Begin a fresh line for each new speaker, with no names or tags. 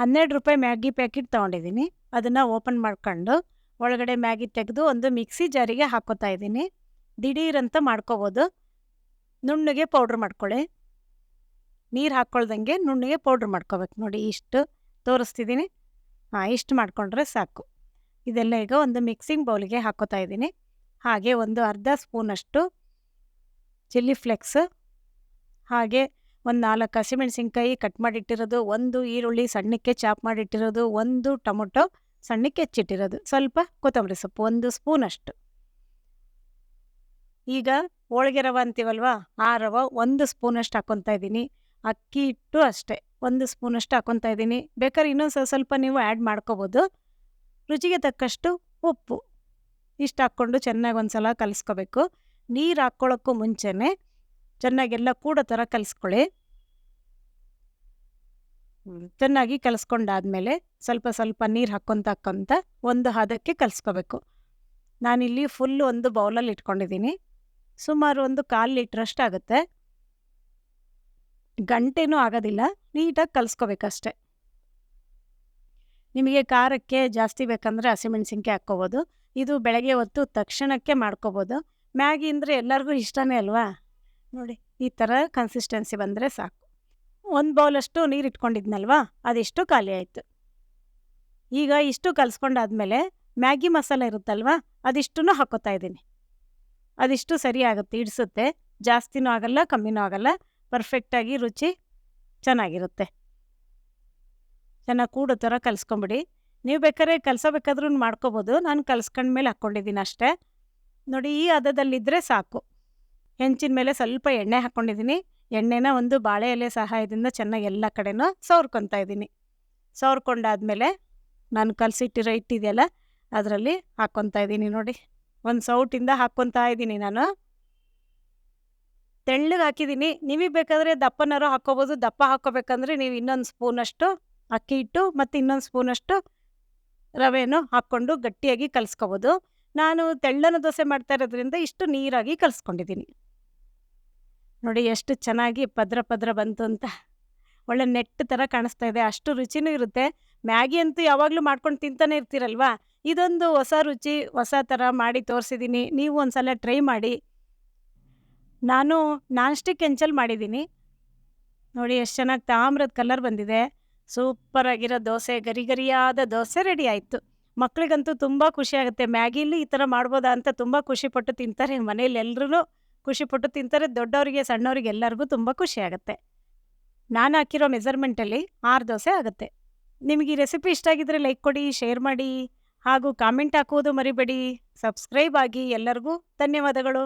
ಹನ್ನೆರಡು ರೂಪಾಯಿ Maggi packet ತೊಗೊಂಡಿದ್ದೀನಿ. ಅದನ್ನು ಓಪನ್ ಮಾಡ್ಕೊಂಡು ಒಳಗಡೆ ಮ್ಯಾಗಿ ತೆಗೆದು ಒಂದು ಮಿಕ್ಸಿ ಜಾರಿಗೆ ಹಾಕೋತಾ ಇದ್ದೀನಿ. ದಿಢೀರಂತ ಮಾಡ್ಕೋಬೋದು. ನುಣ್ಣಗೆ ಪೌಡ್ರ್ ಮಾಡ್ಕೊಳ್ಳಿ. ನೀರು ಹಾಕ್ಕೊಳ್ದಂಗೆ ನುಣ್ಣಗೆ ಪೌಡ್ರ್ ಮಾಡ್ಕೋಬೇಕು ನೋಡಿ ಇಷ್ಟು ತೋರಿಸ್ತಿದ್ದೀನಿ. ಹಾಂ, ಇಷ್ಟು ಮಾಡಿಕೊಂಡ್ರೆ ಸಾಕು. ಇದೆಲ್ಲ ಈಗ ಒಂದು ಮಿಕ್ಸಿಂಗ್ ಬೌಲಿಗೆ ಹಾಕೋತಾ ಇದ್ದೀನಿ. ಹಾಗೆ ಒಂದು ಅರ್ಧ ಸ್ಪೂನಷ್ಟು ಚಿಲ್ಲಿ ಫ್ಲೆಕ್ಸ್ ಹಾಗೆ ಒಂದು ನಾಲ್ಕು ಹಸಿಮೆಣಸಿನ್ಕಾಯಿ ಕಟ್ ಮಾಡಿಟ್ಟಿರೋದು, ಒಂದು ಈರುಳ್ಳಿ ಸಣ್ಣಕ್ಕೆ ಚಾಪ್ ಮಾಡಿಟ್ಟಿರೋದು, ಒಂದು ಟೊಮೊಟೊ ಸಣ್ಣಕ್ಕೆ ಹೆಚ್ಚಿಟ್ಟಿರೋದು. ಸ್ವಲ್ಪ ಕೊತ್ತಂಬರಿ ಸೊಪ್ಪು, ಒಂದು ಸ್ಪೂನಷ್ಟು ಈಗ ಹೋಳಿಗೆ ರವ ಅಂತೀವಲ್ವಾ, ಆ ರವ ಒಂದು ಸ್ಪೂನಷ್ಟು ಹಾಕ್ಕೊತಾ ಇದ್ದೀನಿ. ಅಕ್ಕಿ ಹಿಟ್ಟು ಅಷ್ಟೇ, ಒಂದು ಸ್ಪೂನಷ್ಟು ಹಾಕ್ಕೊತಾ ಇದ್ದೀನಿ. ಬೇಕಾದ್ರೆ ಇನ್ನೊಂದು ಸ್ವಲ್ಪ ಸ್ವಲ್ಪ ನೀವು ಆ್ಯಡ್ ಮಾಡ್ಕೋಬೋದು. ರುಚಿಗೆ ತಕ್ಕಷ್ಟು ಉಪ್ಪು ಇಷ್ಟು ಹಾಕ್ಕೊಂಡು ಚೆನ್ನಾಗಿ ಒಂದು ಸಲ ಕಲಿಸ್ಕೋಬೇಕು. ನೀರು ಹಾಕ್ಕೊಳ್ಳೋಕ್ಕೂ ಮುಂಚೆನೇ ಚೆನ್ನಾಗೆಲ್ಲ ಕೂಡ ಥರ ಕಲಿಸ್ಕೊಳ್ಳಿ. ಚೆನ್ನಾಗಿ ಕಲಿಸ್ಕೊಂಡಾದ್ಮೇಲೆ ಸ್ವಲ್ಪ ಸ್ವಲ್ಪ ನೀರು ಹಾಕ್ಕೊಂತ ಹಾಕ್ಕೊಂತ ಒಂದು ಹದಕ್ಕೆ ಕಲಿಸ್ಕೋಬೇಕು. ನಾನಿಲ್ಲಿ ಫುಲ್ ಒಂದು ಬೌಲಲ್ಲಿ ಇಟ್ಕೊಂಡಿದ್ದೀನಿ. ಸುಮಾರು ಒಂದು ಕಾಲು ಲೀಟ್ರಷ್ಟು ಆಗುತ್ತೆ. ಗಂಟೆನೂ ಆಗೋದಿಲ್ಲ ನೀಟಾಗಿ ಕಲಿಸ್ಕೋಬೇಕಷ್ಟೆ. ನಿಮಗೆ ಖಾರಕ್ಕೆ ಜಾಸ್ತಿ ಬೇಕಂದರೆ ಹಸಿಮೆಣ್ಸಿನ್ಕಾಯಿ ಹಾಕ್ಕೋಬೋದು. ಇದು ಬೆಳಗ್ಗೆ ಹೊತ್ತು ತಕ್ಷಣಕ್ಕೆ ಮಾಡ್ಕೋಬೋದು. ಮ್ಯಾಗಿ ಅಂದರೆ ಎಲ್ಲರಿಗೂ ಇಷ್ಟನೇ ಅಲ್ವಾ? ನೋಡಿ, ಈ ಥರ ಕನ್ಸಿಸ್ಟೆನ್ಸಿ ಬಂದರೆ ಸಾಕು. ಒಂದು ಬೌಲಷ್ಟು ನೀರು ಇಟ್ಕೊಂಡಿದ್ನಲ್ವಾ, ಅದೆಷ್ಟು ಖಾಲಿ ಆಯಿತು. ಈಗ ಇಷ್ಟು ಕಲಿಸ್ಕೊಂಡಾದ್ಮೇಲೆ ಮ್ಯಾಗಿ ಮಸಾಲೆ ಇರುತ್ತಲ್ವಾ ಅದಿಷ್ಟೂ ಹಾಕೋತಾ ಇದ್ದೀನಿ. ಅದಿಷ್ಟು ಸರಿ ಆಗುತ್ತೆ, ಇಡಿಸುತ್ತೆ, ಜಾಸ್ತಿನೂ ಆಗಲ್ಲ, ಕಮ್ಮಿನೂ ಆಗಲ್ಲ ಪರ್ಫೆಕ್ಟಾಗಿ ರುಚಿ ಚೆನ್ನಾಗಿರುತ್ತೆ. ಚೆನ್ನಾಗಿ ಕೂಡೋ ಥರ ಕಲಿಸ್ಕೊಂಬಿಡಿ. ನೀವು ಬೇಕಾದ್ರೆ ಕಲಸಬೇಕಾದ್ರೂ ಮಾಡ್ಕೋಬೋದು, ನಾನು ಕಲ್ಸ್ಕೊಂಡ್ಮೇಲೆ ಹಾಕ್ಕೊಂಡಿದ್ದೀನಿ ಅಷ್ಟೇ. ನೋಡಿ, ಈ ಹದದಲ್ಲಿದ್ದರೆ ಸಾಕು. ಹೆಂಚಿನ ಮೇಲೆ ಸ್ವಲ್ಪ ಎಣ್ಣೆ ಹಾಕ್ಕೊಂಡಿದ್ದೀನಿ ಎಣ್ಣೆನ ಒಂದು ಬಾಳೆ ಎಲೆ ಸಹಾಯದಿಂದ ಚೆನ್ನಾಗಿ ಎಲ್ಲ ಕಡೆನೂ ಸವರ್ಕೊತಾ ಇದ್ದೀನಿ. ಸವರ್ಕೊಂಡಾದ್ಮೇಲೆ ನಾನು ಕಲಸಿಟ್ಟಿರೋ ಇಟ್ಟಿದೆಯಲ್ಲ ಅದರಲ್ಲಿ ಹಾಕ್ಕೊತಾ ಇದ್ದೀನಿ ನೋಡಿ. ಒಂದು ಸೌಟಿಂದ ಹಾಕ್ಕೊತಾ ಇದ್ದೀನಿ ನಾನು. ತೆಳ್ಳಗೆ ಹಾಕಿದ್ದೀನಿ. ನಿಮಗೆ ಬೇಕಾದರೆ ದಪ್ಪನಾರು ಹಾಕ್ಕೋಬೋದು. ದಪ್ಪ ಹಾಕ್ಕೋಬೇಕಂದ್ರೆ ನೀವು ಇನ್ನೊಂದು ಸ್ಪೂನಷ್ಟು ಅಕ್ಕಿ ಹಿಟ್ಟು ಮತ್ತು ಇನ್ನೊಂದು ಸ್ಪೂನಷ್ಟು ರವೆಯನ್ನು ಹಾಕ್ಕೊಂಡು ಗಟ್ಟಿಯಾಗಿ ಕಲಿಸ್ಕೋಬೋದು. ನಾನು ತೆಳ್ಳನ ದೋಸೆ ಮಾಡ್ತಾ ಇರೋದ್ರಿಂದ ಇಷ್ಟು ನೀರಾಗಿ ಕಲಿಸ್ಕೊಂಡಿದ್ದೀನಿ. ನೋಡಿ ಎಷ್ಟು ಚೆನ್ನಾಗಿ ಪದ್ರ ಪದ್ರ ಬಂತು ಅಂತ. ಒಳ್ಳೆ ನೆಟ್ ಥರ ಕಾಣಿಸ್ತಾ ಇದೆ. ಅಷ್ಟು ರುಚಿನೂ ಇರುತ್ತೆ. ಮ್ಯಾಗಿ ಅಂತೂ ಯಾವಾಗಲೂ ಮಾಡ್ಕೊಂಡು ತಿಂತಾನೆ ಇರ್ತೀರಲ್ವಾ? ಇದೊಂದು ಹೊಸ ರುಚಿ, ಹೊಸ ಥರ ಮಾಡಿ ತೋರಿಸಿದ್ದೀನಿ ನೀವು ಒಂದು ಸಲ ಟ್ರೈ ಮಾಡಿ. ನಾನು ನಾನ್ ಸ್ಟಿಕ್ ಎಂಚಲ್ ಮಾಡಿದ್ದೀನಿ ನೋಡಿ ಎಷ್ಟು ಚೆನ್ನಾಗಿ ತಾಮ್ರದ ಕಲರ್ ಬಂದಿದೆ. ಸೂಪರಾಗಿರೋ ದೋಸೆ, ಗರಿ ಗರಿಯಾದ ದೋಸೆ ರೆಡಿ ಆಯಿತು. ಮಕ್ಕಳಿಗಂತೂ ತುಂಬ ಖುಷಿಯಾಗುತ್ತೆ ಮ್ಯಾಗಿಲಿ ಈ ಥರ ಮಾಡ್ಬೋದಾ ಅಂತ ತುಂಬ ಖುಷಿಪಟ್ಟು ತಿಂತಾರೆ ಮನೇಲಿ ಎಲ್ಲರೂ ಖುಷಿಪಟ್ಟು ತಿಂತಾರೆ. ದೊಡ್ಡವರಿಗೆ, ಸಣ್ಣವರಿಗೆ ಎಲ್ಲರಿಗೂ ತುಂಬ ಖುಷಿಯಾಗುತ್ತೆ ನಾನು ಹಾಕಿರೋ ಮೆಸರ್ಮೆಂಟಲ್ಲಿ ಆರು ದೋಸೆ ಆಗುತ್ತೆ. ನಿಮಗೆ ಈ ರೆಸಿಪಿ ಇಷ್ಟ ಆಗಿದ್ರೆ ಲೈಕ್ ಕೊಡಿ, ಶೇರ್ ಮಾಡಿ ಹಾಗೂ ಕಾಮೆಂಟ್ ಹಾಕುವುದು ಮರಿಬೇಡಿ. ಸಬ್ಸ್ಕ್ರೈಬ್ ಆಗಿ ಎಲ್ಲರಿಗೂ ಧನ್ಯವಾದಗಳು.